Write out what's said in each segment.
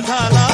झाला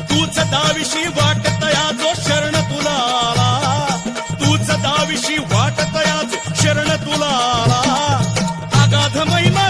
दाविशी वाट तया जो शरण तुला आला तूच दाविशी वाट तया जो शरण तुला आला आगाध महिमा